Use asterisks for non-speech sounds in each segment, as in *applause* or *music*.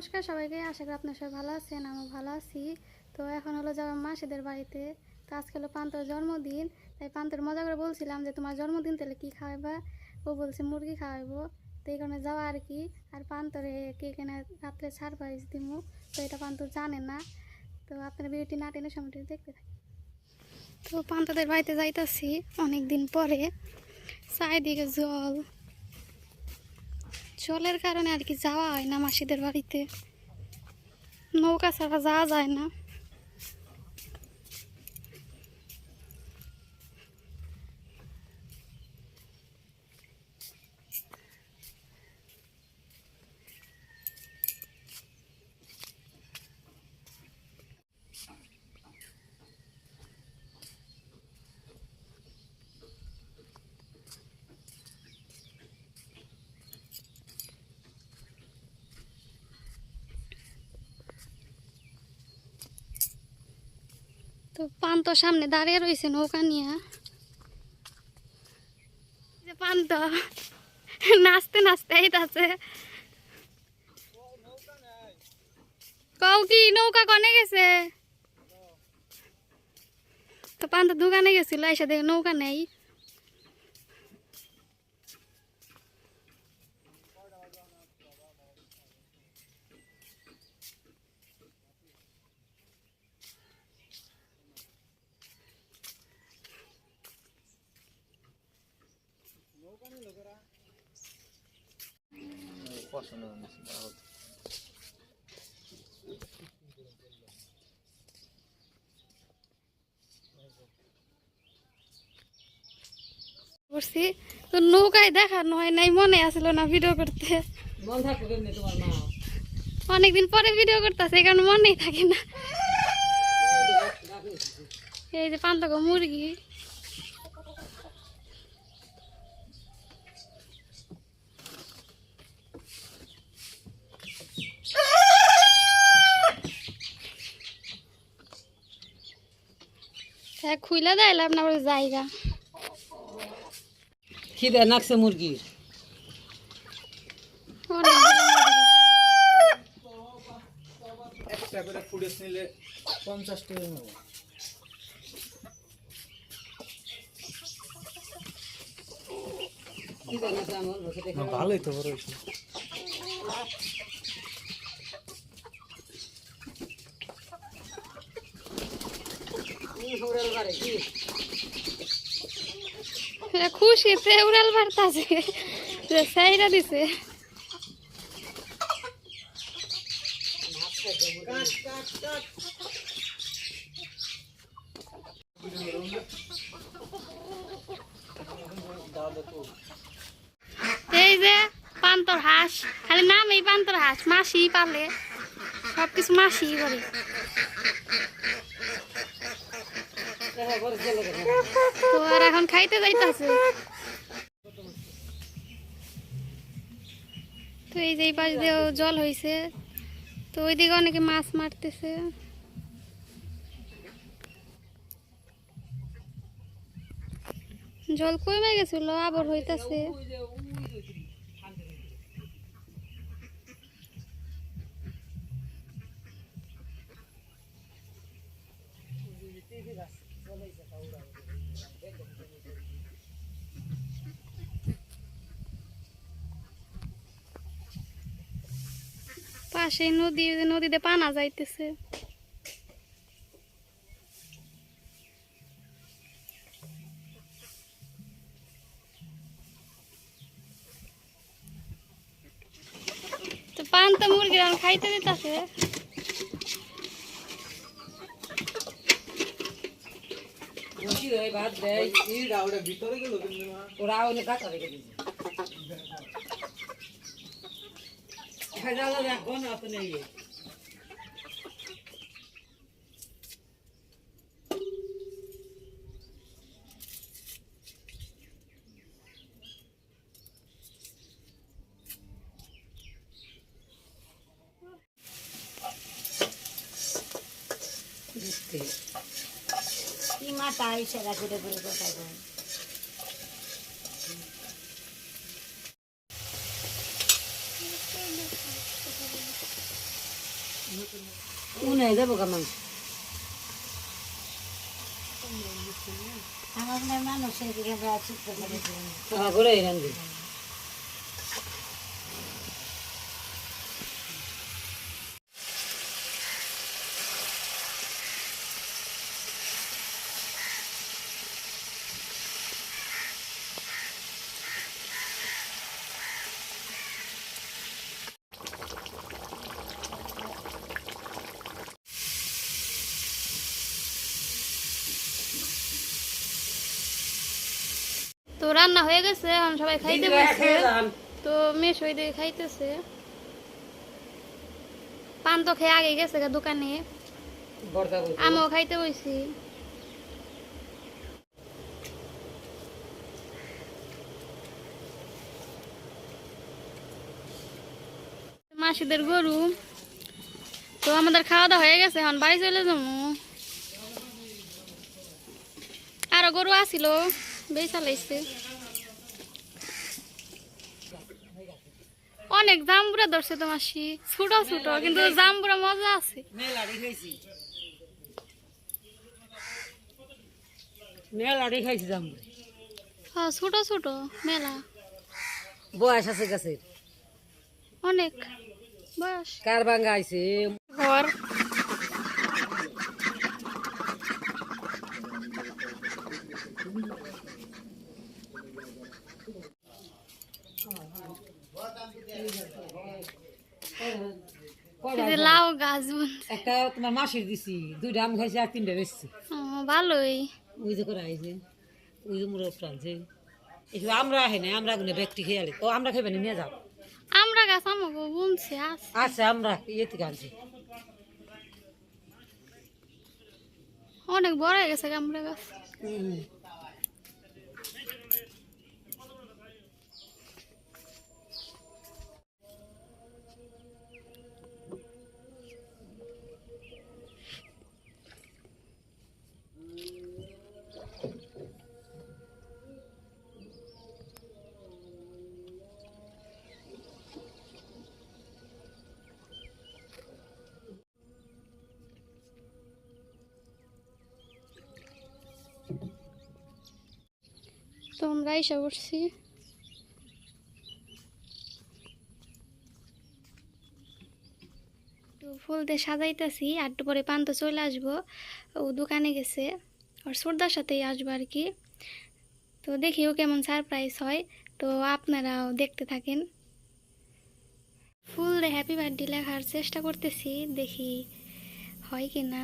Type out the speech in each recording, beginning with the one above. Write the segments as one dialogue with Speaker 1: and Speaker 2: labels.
Speaker 1: নমস্কার সবাইকে, আশা করি আপনার সবাই ভালো আছেন আমি ভালো আছি। তো এখন হলো যাব মাসিদের বাড়িতে। তো আজকে হলো পান্তর জন্মদিন, তাই পান্তর মজা করে বলছিলাম যে তোমার জন্মদিন তাহলে কী খাওয়াইবা? ও বলছে মুরগি খাওয়াবো তো এই কারণে যাওয়া আর কি। আর পান্তরে কে কেনে রাত্রে ছাড় সারপ্রাইজ দিমু। তো এটা পান্তর জানে না। তো আপনারা ভিডিওটি না টেনে সময়টি দেখতে থাকি তো পান্তদের বাড়িতে যাইতাছি অনেক দিন পরে। চারিদিকে জল জলের কারণে আর কি যাওয়া হয় না মাসিদের বাড়িতে। নৌকা ছাড়া যাওয়া যায় না। তো পান্ত সামনে দাঁড়িয়ে রয়েছে নৌকা নিয়ে। পান্ত নাচতে নাচতে এইটাছে কও কি, নৌকা কনে গেছে? তো পান্ত দোকানে গেছিল এসে দেখে নৌকা নেই।
Speaker 2: পছন্দ হয়েছে
Speaker 1: করছি। তো নৌকায় দেখানো হয় নাই মনে আসলো না ভিডিও করতে। অনেকদিন পরে ভিডিও করতেছে এই কারণে মনেই থাকে না। এই যে পান্তক মুরগি। হ্যাঁ খুইলা দেয় আপনার জায়গা
Speaker 3: খিদে নাকছে মুরগির।
Speaker 2: একটা করে ফুটেজ নিলে পঞ্চাশ টাকা নেব। ভালোই তো বড় হয়েছে
Speaker 3: উড়াল পারে কি
Speaker 1: হ্যাঁ, খুশিতে উড়াল মারতাছে সাইরা দিছে। এই যে পান্তর হাঁস, খালি নাম এই পান্তর হাঁস মাসি পালে। সব কিছু মাসি করে
Speaker 3: দেখা করে চলে গেছে
Speaker 1: তো আর এখন খাইতে যাইতাছে। তো এই যে পাশ দিয়েও জল হয়েছে তো ওইদিকে অনেকে মাছ মারতেছে। জল কমে গেছিল, আবার হইতাছে। পাশে নদী নদীতে পানা যাইতেছে। তো পান তো মুরগির খাইতে দিতেছে।
Speaker 3: বসি হয়ে ভাত দেয়
Speaker 2: এইটা ওটা ভিতরে গেল কিন্তু না
Speaker 3: ওরা ওনে কাটা রেখে দিয়েছে খেজালা দেখো না তো নেই কি মাথা সেরা করে করে। কথা কয় উনে দেবো কেমন
Speaker 4: আমার মানুষের দিকে আমরা চিন্তা করে
Speaker 3: করে রান্ধি
Speaker 1: রান্না হয়ে গেছে এখন সবাই খাইতে বসছে। তো মেশ হয়ে দিয়ে খাইতেছে। পান তো খেয়ে আগে গেছে দোকানে। আমিও খাইতে বসছি। মাসিদের গরু। তো আমাদের খাওয়া দাওয়া হয়ে গেছে এখন বাড়ি চলে যাব। আরও গরু আসিল চালাইছে অনেক জাম্বুরা ধরছে তো মাসি। ছোট ছোট কিন্তু জাম্বুরা মজা আছে।
Speaker 3: মেলাড়ি খাইছি। মেলাড়ি খাইছি যাম
Speaker 1: হ্যাঁ ছোট ছোট মেলা।
Speaker 3: বয়স আছে গাছের
Speaker 1: অনেক। বয়স।
Speaker 3: কার বাঙ্গা আইছে
Speaker 1: ঘর এই যে লাউ গাছ
Speaker 3: একটা তোমার মাসির দিছি দুইটা আম খাইছি আর তিনটা
Speaker 1: ও, ভালোই।
Speaker 3: ওই যে করে আইছে ওই যে মুরগ টানছে এই আমরা আহে না আমরা গুনে ব্যক্তি খেয়ে ও আমরা খাইবেন নিয়ে যাও।
Speaker 1: আমরা গাছ আমাকে বুনছে আছে
Speaker 3: আচ্ছা আমরা ইয়ে থেকে আনছি।
Speaker 1: অনেক বড় হয়ে গেছে আমরা গাছ। তো আমরা এসে তো ফুল দিয়ে সাজাইতেছি একটু পরে পান্ত চলে আসব। ও দোকানে গেছে, ওর সর্দার সাথেই আসব আর কি। তো দেখি ও কেমন সারপ্রাইজ হয়। তো আপনারাও দেখতে থাকেন। ফুল দিয়ে হ্যাপি বার্থডে লেখার চেষ্টা করতেছি, দেখি হয় কি না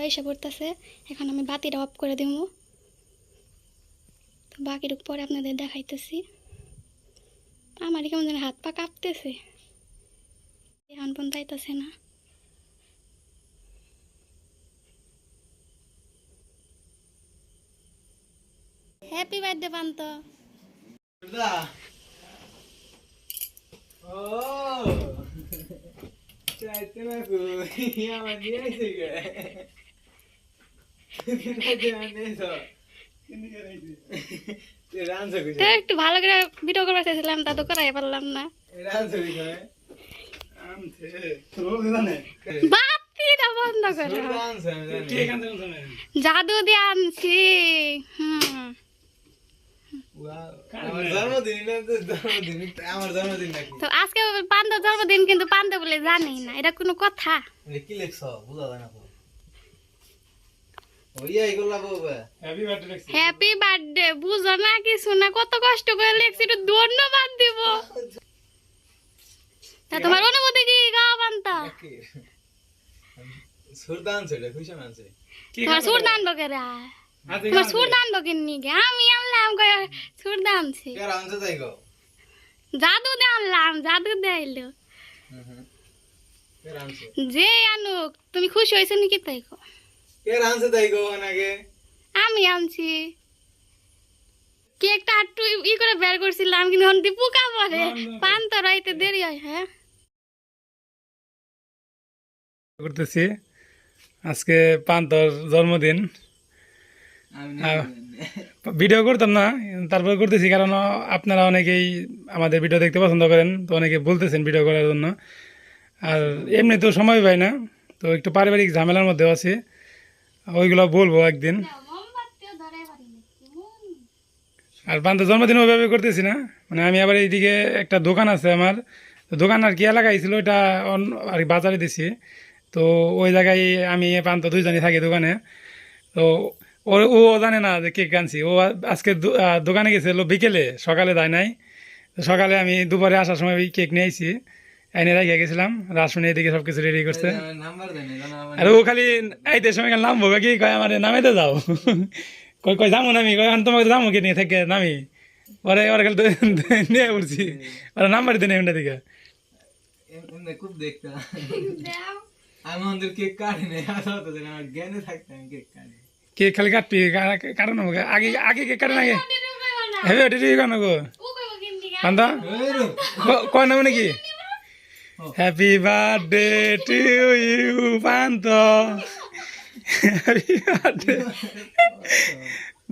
Speaker 1: পান্ত এসে পড়তেছে। এখন আমি বাতিটা অফ করে দেব। তো বাকিটুকু পরে আপনাদের দেখাইতেছি। আমারই কেমন যেন হাত পা কাঁপতেছে। এখন পর্যন্ত আইতেছে না। Happy birthday Pantho.
Speaker 2: ও। চাইতে না আমার দিয়ে *laughs*
Speaker 1: একটু ভালো করে ভিডিও করবার চাইছিলাম তা তো করাই পারলাম না। বন্ধ করো। জাদু দিয়ে আনছি হুম।
Speaker 2: আমার জন্মদিন না তো জন্মদিন আমার জন্মদিন নাকি
Speaker 1: তো আজকে পান্তার জন্মদিন কিন্তু পান্তা বলে জানি না এটা কোনো কথা।
Speaker 2: কি লেখছ? বুঝা যায় না তো ওই এইগুলা বলবে হ্যাপি বার্থডে
Speaker 1: বুঝো না কিছু না কত কষ্ট করে লেখছি একটু ধন্যবাদ দিব। তা তোমার অনুভূতি কি? গাওয়া পান্তা
Speaker 2: সুরদান ছেড়ে খুশি মানছে।
Speaker 1: তোমার সুর দান বকেরা তোমার আমি আনলাম কয়ে সুর দানছি।
Speaker 2: কে রানছে তাই গো?
Speaker 1: জাদু দিয়ে আনলাম জাদু দেইলো
Speaker 2: কে
Speaker 1: যে আনুক তুমি খুশি হয়েছো নাকি তাই কো
Speaker 2: কে রানছে তাই গো নাকি
Speaker 1: আমি আনছি। কেকটা একটু ই করে বের করছিলাম কিন্তু এখন পোকা পান তো রাইতে দেরি হয় হ্যাঁ?
Speaker 5: করতেছি। আজকে পান্তর জন্মদিন।
Speaker 2: আমি
Speaker 5: ভিডিও করতাম না তারপর করতেছি কারণ আপনারা অনেকেই আমাদের ভিডিও দেখতে পছন্দ করেন তো অনেকে বলতেছেন ভিডিও করার জন্য। আর এমনি তো সময় পাই না তো একটু পারিবারিক ঝামেলার মধ্যেও আছে। ওইগুলো বলব একদিন। আর পান্ত জন্মদিন ওইভাবে করতেছি না। মানে আমি আবার এইদিকে একটা দোকান আছে আমার। দোকান আর কি এলাকায় ছিল, ওইটা অন- আর বাজারে দিছি। তো ওই জায়গায় আমি পান্ত দুইজনই থাকি দোকানে। তো ও ও জানে না যে কেক আনছি। ও আজকে দোকানে গেছিল বিকেলে, সকালে দেয় নাই। সকালে আমি দুপুরে আসার সময় কেক নিয়ে আইছি। এনে রেখে গেছিলাম রাসুনি এদিকে সব কিছু রেডি করছে আর ও খালি এইতে সময় নামবো কি কয় আমার নামেতে যাও। কই কই যাব নামি কই এখন তোমাকে যাব কি নিয়ে থেকে নামি। পরে ওরা খালি তো- নিয়ে উঠছি। ওরা নাম্বার দিনে এমনি দিকে।
Speaker 2: খুব দেখতাম আমি আমাদের কেক কাটি নাই আমার জ্ঞানে থাকতাম কেক কাটি
Speaker 5: কেক খালি কাটবি কা- কাটো আগে আগে কেক কাটে
Speaker 1: না
Speaker 5: হেবে ওটি ঠিক কেন গো?
Speaker 2: ওইরো
Speaker 5: কয় নাম নাকি? Happy birthday to you Pantho happy birthday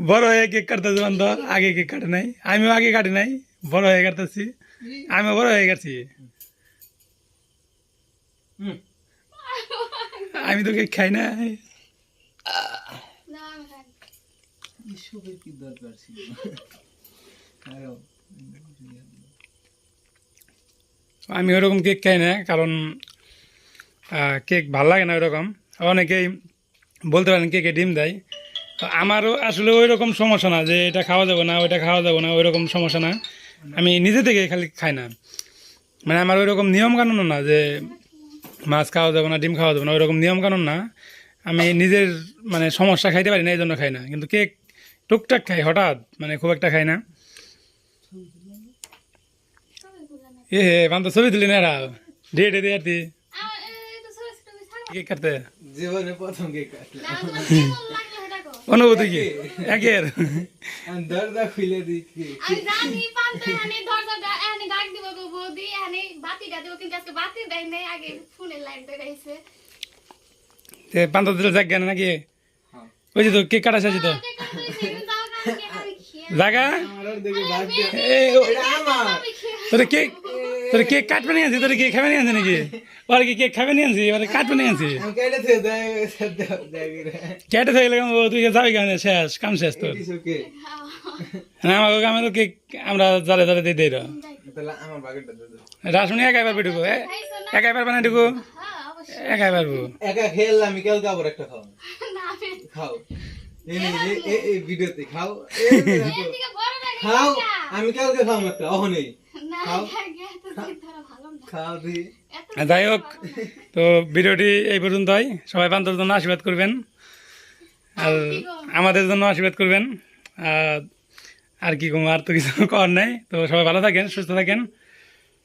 Speaker 5: বড় হয়ে কেক কাটতেছি পান্ত আগে কেক কাটে নাই? আমিও আগে কাটি নাই। বড় হয়ে কাটতেছি। আমিও বড় হয়ে গেছি আমি তো কেক খাই নাই।
Speaker 1: না আমি খাই
Speaker 2: এসবের কি দরকার ছিল?
Speaker 5: আমি ওরকম কেক খাই না, কারণ কেক ভালো লাগে না ওরকম অনেকেই বলতে পারেন কেকে ডিম দেয়। তো আমারও আসলে ওই রকম সমস্যা না যে এটা খাওয়া যাবে না, ওইটা খাওয়া যাবে না ওই রকম সমস্যা না। আমি নিজে থেকে খালি খাই না। মানে আমার ওই রকম নিয়ম কানুন না যে মাছ খাওয়া যাবে না, ডিম খাওয়া যাবে না ওই রকম নিয়ম কানুন না। আমি নিজের মানে সমস্যা খাইতে পারি না এই জন্য খাই না। কিন্তু কেক টুকটাক খাই, হঠাৎ মানে খুব একটা খাই না। দিয়ে আরতি
Speaker 1: আমার এই তো সরস তুমি ছাড়ো
Speaker 5: কেক কাটতে?
Speaker 2: জীবনে প্রথম কেক কাটলাম।
Speaker 5: অনুভূতি কি? একের।
Speaker 2: দরজা খুলে দিচ্ছি।
Speaker 1: আমি জানি পান্তা মানে দরজাটা এনে ডাক দিব গো বৌদি এনে বাতিটা দিব কিন্তু আজকে বাতি দেয় নাই আগে ফোনের লাইট আইছে
Speaker 5: তে পান্ত দিলে যাক জ্ঞান নাকি?
Speaker 2: হ্যাঁ।
Speaker 5: ওই যে তো কেক কাটা শেষ তো? জাগা তোর কেক তোর কেক কাটবে নিয়ে আনছি তোর কেক খাবে নিয়ে আনছি নাকি? ওর কি কেক খাবে নিয়ে আনছি? ওর কাটবে নিয়ে আনছি?
Speaker 2: কেটে থেকে
Speaker 5: গেলাম ও তুই যাবি কেন? শেষ কাম শেষ তোর। না আমাকে আমি তো কেক আমরা জালে জালে দিয়ে দিই
Speaker 2: আমার
Speaker 5: রাসুনি একাই পারবে ঢুকো এ- একাই পারবে না ঢুকো একাই পারব
Speaker 2: একা খেললে আমি কালকে আবার একটা খাও। খাও। ভিডিওতে খাও। খাও। আমি কালকে খাও একটা অহনেই
Speaker 5: যাই হোক তো ভিডিওটি এই পর্যন্তই। সবাই পান্তর জন্য আশীর্বাদ করবেন। আর আমাদের জন্য আশীর্বাদ করবেন। আর আর কি কোনো আর তো কিছু করার নাই। তো সবাই ভালো থাকেন সুস্থ থাকেন।